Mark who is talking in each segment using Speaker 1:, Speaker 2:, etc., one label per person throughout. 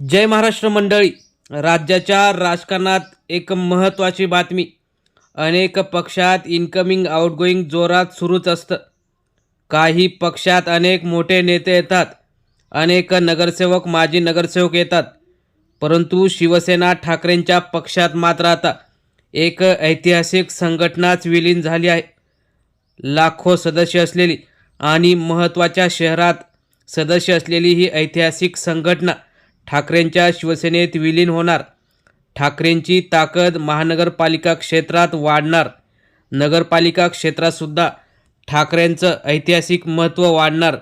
Speaker 1: जय महाराष्ट्र मंडळी. राज्याच्या राजकारणात एक महत्त्वाची बातमी. अनेक पक्षात इन्कमिंग आउटगोईंग जोरात सुरूच असतं. काही पक्षात अनेक मोठे नेते येतात. अनेक नगरसेवक माजी नगरसेवक येतात. परंतु शिवसेना ठाकरेंच्या पक्षात मात्र आता एक ऐतिहासिक संघटनाच विलीन झाली आहे. लाखो सदस्य असलेली आणि महत्त्वाच्या शहरात सदस्य असलेली ही ऐतिहासिक संघटना ठाकरेंच्या शिवसेनेत विलीन होणार. ठाकरेंची ताकद महानगरपालिका क्षेत्रात वाढणार. नगरपालिका क्षेत्रातसुद्धा ठाकरेंचं ऐतिहासिक महत्त्व वाढणार.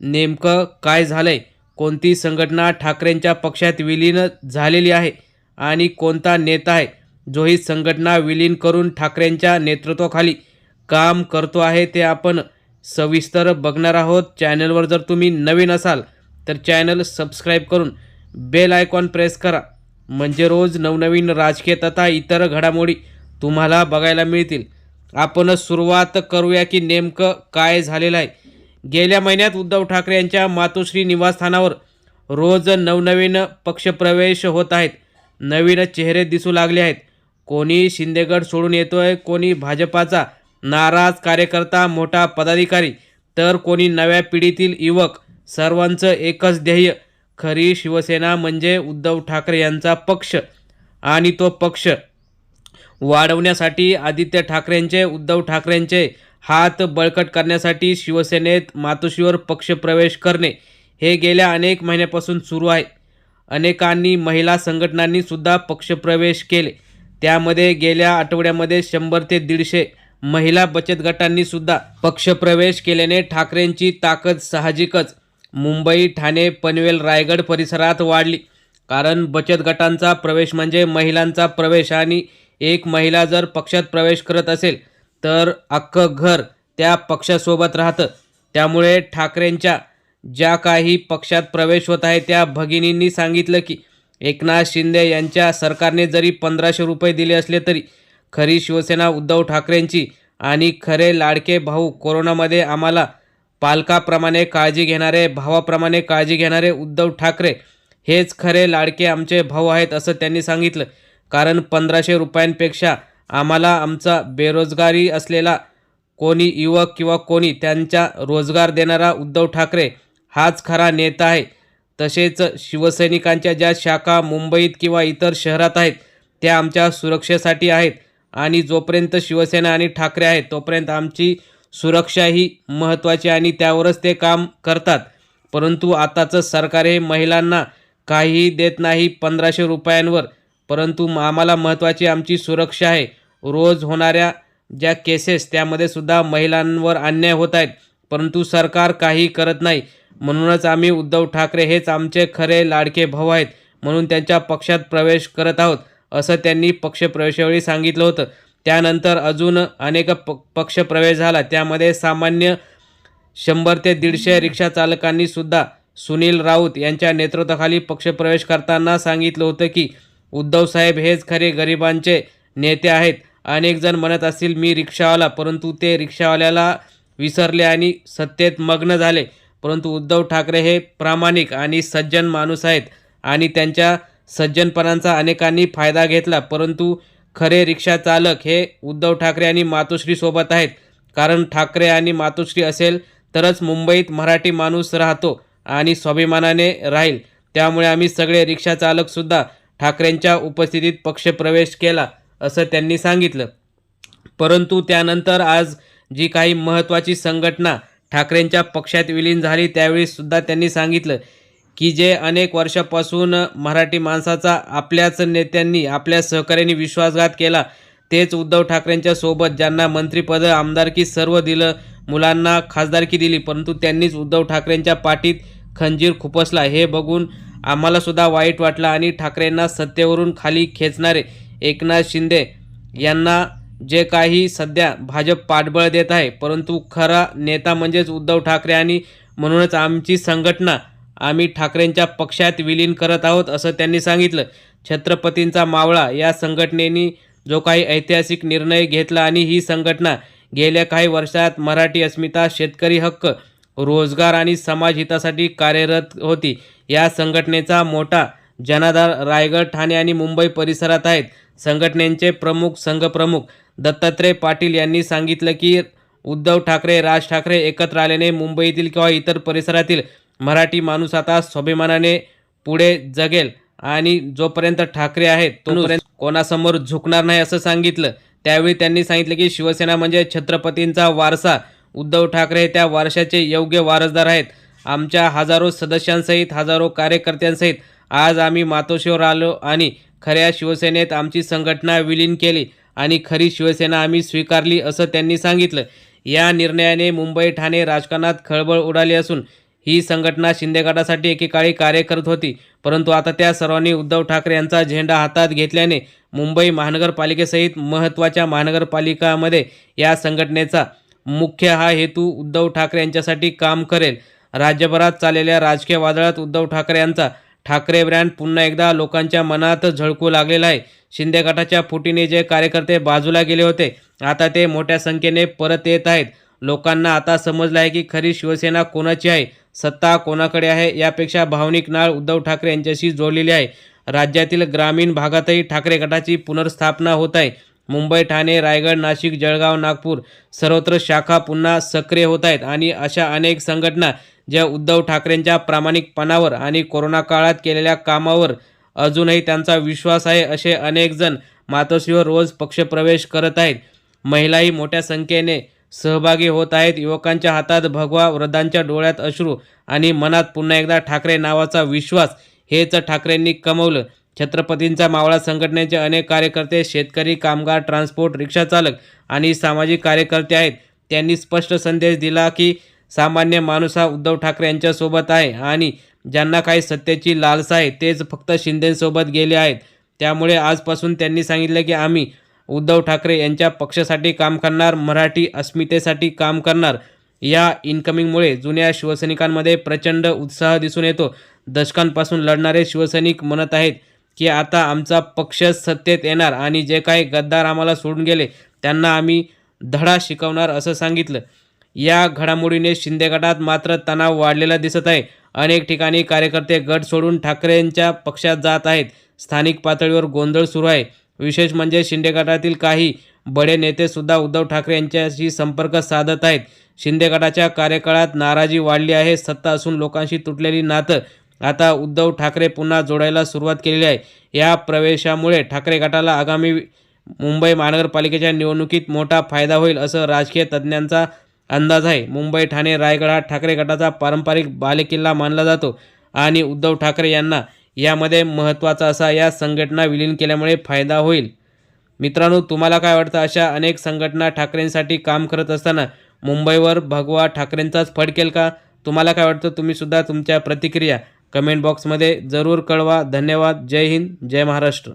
Speaker 1: नेमकं काय झालंय? कोणती संघटना ठाकरेंच्या पक्षात विलीन झालेली आहे? आणि कोणता नेता आहे जो ही संघटना विलीन करून ठाकरेंच्या नेतृत्वाखाली काम करतो आहे ते आपण सविस्तर बघणार आहोत. चॅनलवर जर तुम्ही नवीन असाल तर चॅनल सबस्क्राईब करून बेल आयकॉन प्रेस करा. म्हणजे रोज नवनवीन राजकीय तथा इतर घडामोडी तुम्हाला बघायला मिळतील. आपण सुरुवात करूया की नेमकं काय झालेलं आहे. गेल्या महिन्यात उद्धव ठाकरे यांच्या मातोश्री निवासस्थानावर रोज नवनवीन पक्षप्रवेश होत आहेत. नवीन चेहरे दिसू लागले आहेत. कोणी शिंदेगड सोडून येतोय कोणी भाजपाचा नाराज कार्यकर्ता मोठा पदाधिकारी तर कोणी नव्या पिढीतील युवक. सर्वांचं एकच ध्येय खरी शिवसेना म्हणजे उद्धव ठाकरे यांचा पक्ष आणि तो पक्ष वाढवण्यासाठी आदित्य ठाकरेंचे उद्धव ठाकरेंचे हात बळकट करण्यासाठी शिवसेनेत मातोश्रीवर पक्षप्रवेश करणे हे गेल्या अनेक महिन्यापासून सुरू आहे. अनेकांनी महिला संघटनांनी सुद्धा पक्षप्रवेश केले. त्यामध्ये गेल्या आठवड्यामध्ये शंभर ते दीडशे महिला बचत गटांनीसुद्धा पक्षप्रवेश केल्याने ठाकरेंची ताकद साहजिकच मुंबई ठाणे पनवेल रायगड परिसरात वाढली. कारण बचत गटांचा प्रवेश म्हणजे महिलांचा प्रवेश आणि एक महिला जर पक्षात प्रवेश करत असेल तर अख्खं घर त्या पक्षासोबत राहतं. त्यामुळे ठाकरेंच्या ज्या काही पक्षात प्रवेश होत आहे त्या भगिनींनी सांगितलं की एकनाथ शिंदे यांच्या सरकारने जरी पंधराशे रुपये दिले असले तरी खरी शिवसेना उद्धव ठाकरेंची आणि खरे लाडके भाऊ कोरोनामध्ये आम्हाला पालकाप्रमाणे काळजी घेणारे भावाप्रमाणे काळजी घेणारे उद्धव ठाकरे हेच खरे लाडके आमचे भाऊ आहेत असं त्यांनी सांगितलं. कारण पंधराशे रुपयांपेक्षा आम्हाला आमचा बेरोजगारी असलेला कोणी युवक किंवा कोणी त्यांचा रोजगार देणारा उद्धव ठाकरे हाच खरा नेता आहे. तसेच शिवसैनिकांच्या ज्या शाखा मुंबईत किंवा इतर शहरात आहेत त्या आमच्या सुरक्षेसाठी आहेत. आणि जोपर्यंत शिवसेना आणि ठाकरे आहेत तोपर्यंत आमची सुरक्षा ही महत्त्वाची आणि त्यावरच ते काम करतात. परंतु आताचं सरकार हे महिलांना काहीही देत नाही पंधराशे रुपयांवर. परंतु आम्हाला महत्त्वाची आमची सुरक्षा आहे. रोज होणाऱ्या ज्या केसेस त्यामध्ये सुद्धा महिलांवर अन्याय होत आहेत. परंतु सरकार काही करत नाही. म्हणूनच आम्ही उद्धव ठाकरे हेच आमचे खरे लाडके भाऊ आहेत. म्हणून त्यांच्या पक्षात प्रवेश करत आहोत असं त्यांनी पक्षप्रवेशावेळी सांगितलं होतं. त्यानंतर अजून अनेक प पक्षप्रवेश झाला. त्यामध्ये सामान्य शंभर ते दीडशे रिक्षा चालकांनी सुद्धा सुनील राऊत यांच्या नेतृत्वाखाली पक्षप्रवेश करताना सांगितलं होतं की उद्धव साहेब हेच खरे गरिबांचे नेते आहेत. अनेक जण म्हणत असतील मी रिक्षावाला. परंतु ते रिक्षावाल्याला विसरले आणि सत्तेत मग्न झाले. परंतु उद्धव ठाकरे हे प्रामाणिक आणि सज्जन माणूस आहेत आणि त्यांच्या सज्जनपणांचा अनेकांनी फायदा घेतला. परंतु खरे रिक्षा चालक हे उद्धव ठाकरे आणि मातोश्रीसोबत आहेत. कारण ठाकरे आणि मातोश्री असेल तरच मुंबईत मराठी माणूस राहतो आणि स्वाभिमानाने राहील. त्यामुळे आम्ही सगळे रिक्षा चालकसुद्धा ठाकरेंच्या उपस्थितीत पक्षप्रवेश केला असं त्यांनी सांगितलं. परंतु त्यानंतर आज जी काही महत्त्वाची संघटना ठाकरेंच्या पक्षात विलीन झाली त्यावेळीसुद्धा त्यांनी सांगितलं की जे अनेक वर्षापासून मराठी माणसाचा आपल्याच नेत्यांनी आपल्या सहकार्याने विश्वासघात केला तेच उद्धव ठाकरेंच्या सोबत ज्यांना मंत्रिपद आमदारकी सर्व दिलं मुलांना खासदारकी दिली परंतु त्यांनीच उद्धव ठाकरेंच्या पाठीत खंजीर खुपसला. हे बघून आम्हालासुद्धा वाईट वाटलं आणि ठाकरेंना सत्तेवरून खाली खेचणारे एकनाथ शिंदे यांना जे काही सध्या भाजप पाठबळ देत आहे परंतु खरा नेता म्हणजेच उद्धव ठाकरे आणि म्हणूनच आमची संघटना आम्ही ठाकरेंच्या पक्षात विलीन करत आहोत असं त्यांनी सांगितलं. छत्रपतींचा मावळा या संघटनेनी जो काही ऐतिहासिक निर्णय घेतला आणि ही संघटना गेल्या काही वर्षात मराठी अस्मिता शेतकरी हक्क रोजगार आणि समाज हितासाठी कार्यरत होती. या संघटनेचा मोठा जनाधार रायगड ठाणे आणि मुंबई परिसरात आहेत. संघटनेचे प्रमुख संघप्रमुख दत्तात्रय पाटील यांनी सांगितलं की उद्धव ठाकरे राज ठाकरे एकत्र आल्याने मुंबईतील किंवा इतर परिसरातील मराठी माणूस आता स्वाभिमानाने पुढे जगेल आणि जोपर्यंत ठाकरे आहेत तोपर्यंत कोणासमोर झुकणार नाही असं सांगितलं. त्यावेळी त्यांनी सांगितलं की शिवसेना म्हणजे छत्रपतींचा वारसा. उद्धव ठाकरे हे त्या वारशाचे योग्य वारसदार आहेत. आमच्या हजारो सदस्यांसहित हजारो कार्यकर्त्यांसहित आज आम्ही मातोश्रीवर आलो आणि खऱ्या शिवसेनेत आमची संघटना विलीन केली आणि खरी शिवसेना आम्ही स्वीकारली असं त्यांनी सांगितलं. या निर्णयाने मुंबई ठाणे राजकारणात खळबळ उडाली असून ही संघटना शिंदे गटासाठी एकेकाळी कार्य करत होती. परंतु आता त्या सर्वांनी उद्धव ठाकरे यांचा झेंडा हातात घेतल्याने मुंबई महानगरपालिकेसहित महत्त्वाच्या महानगरपालिकामध्ये या संघटनेचा मुख्य हा हेतू उद्धव ठाकरे यांच्यासाठी काम करेल. राज्यभरात चाललेल्या राजकीय वादळात उद्धव ठाकरे यांचा ठाकरे ब्रँड पुन्हा एकदा लोकांच्या मनात झळकू लागलेला आहे. शिंदे गटाच्या फुटीने जे कार्यकर्ते बाजूला गेले होते आता ते मोठ्या संख्येने परत येत आहेत. लोकांना आता समजलं आहे की खरी शिवसेना कोणाची आहे? सत्ता कोणाकडे आहे यापेक्षा भावनिक नाळ उद्धव ठाकरे यांच्याशी जोडलेली आहे. राज्यातील ग्रामीण भागातही ठाकरे गटाची पुनर्स्थापना होत आहे. मुंबई ठाणे रायगड नाशिक जळगाव नागपूर सर्वत्र शाखा पुन्हा सक्रिय होत आहेत आणि अशा अनेक संघटना ज्या उद्धव ठाकरेंच्या प्रामाणिकपणावर आणि कोरोना काळात केलेल्या कामावर अजूनही त्यांचा विश्वास आहे असे अनेक जण मातोश्रीवर रोज पक्षप्रवेश करत आहेत. महिलाही मोठ्या संख्येने सहभागी होत आहेत. युवकांच्या हातात भगवा वृद्धांच्या डोळ्यात अश्रू आणि मनात पुन्हा एकदा ठाकरे नावाचा विश्वास हेच ठाकरेंनी कमवलं. छत्रपतींचा मावळा संघटनेचे अनेक कार्यकर्ते शेतकरी कामगार ट्रान्सपोर्ट रिक्षाचालक आणि सामाजिक कार्यकर्ते आहेत. त्यांनी स्पष्ट संदेश दिला की सामान्य माणूस हा उद्धव ठाकरे यांच्यासोबत आहे आणि ज्यांना काही सत्तेची लालसा आहे तेच फक्त शिंदेसोबत गेले आहेत. त्यामुळे आजपासून त्यांनी सांगितलं की आम्ही उद्धव ठाकरे यांच्या पक्षासाठी काम करणार मराठी अस्मितेसाठी काम करणार. या इन्कमिंगमुळे जुन्या शिवसैनिकांमध्ये प्रचंड उत्साह दिसून येतो. दशकांपासून लढणारे शिवसैनिक म्हणत आहेत की आता आमचा पक्ष सत्तेत येणार आणि जे काही गद्दार आम्हाला सोडून गेले त्यांना आम्ही धडा शिकवणार असं सांगितलं. या घडामोडीने शिंदे गटात मात्र तणाव वाढलेला दिसत आहे. अनेक ठिकाणी कार्यकर्ते गट सोडून ठाकरेंच्या पक्षात जात आहेत. स्थानिक पातळीवर गोंधळ सुरू आहे. विशेष म्हणजे शिंदे गटातील काही बडे नेतेसुद्धा उद्धव ठाकरे यांच्याशी संपर्क साधत आहेत. शिंदे गटाच्या कार्यकाळात नाराजी वाढली आहे सत्ता असून लोकांशी तुटलेली नातं आता उद्धव ठाकरे पुन्हा जोडायला सुरुवात केलेली आहे. या प्रवेशामुळे ठाकरे गटाला आगामी मुंबई महानगरपालिकेच्या निवडणुकीत मोठा फायदा होईल असं राजकीय तज्ज्ञांचा अंदाज आहे. मुंबई ठाणे रायगड हा ठाकरे गटाचा पारंपरिक बालेकिल्ला मानला जातो आणि उद्धव ठाकरे यांना यामध्ये महत्त्वाचा असा या संघटना विलीन केल्यामुळे फायदा होईल. मित्रांनो तुम्हाला काय वाटतं? अशा अनेक संघटना ठाकरेंसाठी काम करत असताना मुंबईवर भगवा ठाकरेंचाच फडकेल का? तुम्हाला काय वाटतं? तुम्हीसुद्धा तुमच्या प्रतिक्रिया कमेंट बॉक्समध्ये जरूर कळवा. धन्यवाद. जय हिंद. जय महाराष्ट्र.